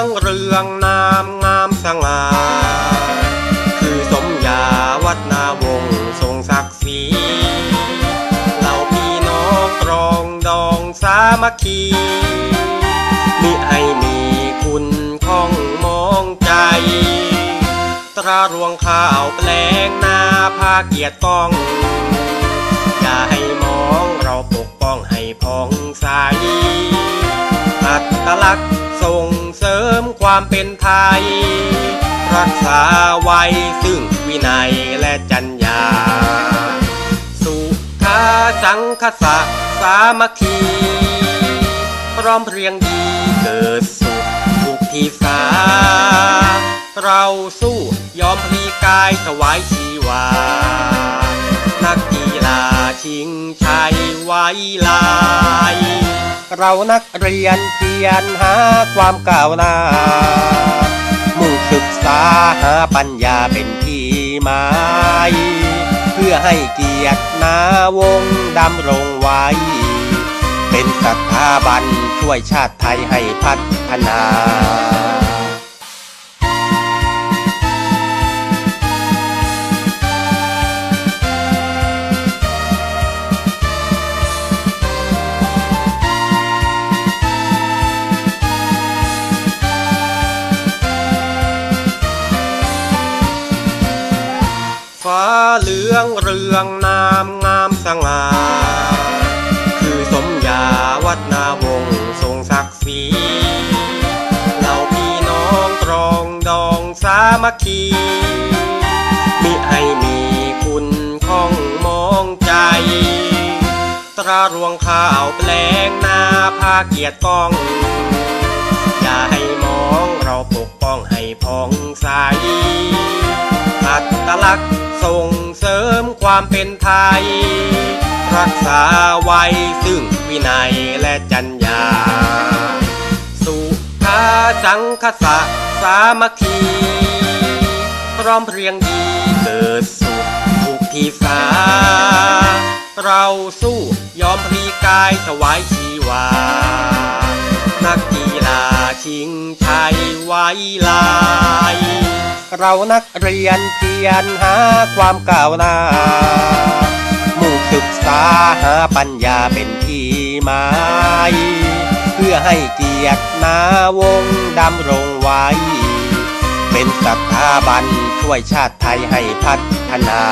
องเรืองนามงามสง่าคือสมญาวัฒนาวงทรงศักดิ์ศรีเหล่าพี่น้องตรองดองสามัคคีมิให้มีคุณข้องมองใจ ตรารวงข้าวแปลงนาภาเกียรติก้องอย่าให้มองเราปกป้องให้พองใสอัตลักษณ์ส่งเสริม ความเป็นไทย รักษาไว้ซึ่งวินัยและจัญญา สุขาสังคสะสามัคคี พร้อมเพรียงดีเกิดสุขทุกทีสา เราสู้ยอมพลีกายถวายชีวา นักกีฬาชิงชัยไว้ลาย เรานักเรียนเพี ยนหาความก้าวหน้า มุ่งศึกษาหาปัญญาเป็นที่หมาย เพื่อให้เกียรตินาวงดำรงไว้ เป็นสถาบันช่วยชาติไทยให้พัฒนา ฟ้าเหลืองเรืองนามงามสง่า คือสมญาวัฒนาวงทรงศักดิ์ศรีเหล่าพี่น้องตรองดองสามัคคีมิให้มีคุณข้องมองใจ ตรารวงข้าวแปลงนาภาเกียรติก้อง อย่าให้มองเรา ความเป็นไทย รักษาไว้ซึ่งวินัยและจัญญา สุขาสังคสะสามัคคี พร้อมเพรียงดีเกิดสุขทุกทีสา เราสู้ยอมพลีกายถวายชีวา ชิงชัยไว้ลาย เรานักเรียนเพียรหาความก้าวหน้า มุ่งศึกษาหาปัญญาเป็นที่หมายเพื่อให้เกียรตินาวงดำรงไว้ เป็นสถาบันช่วยชาติไทยให้พัฒนา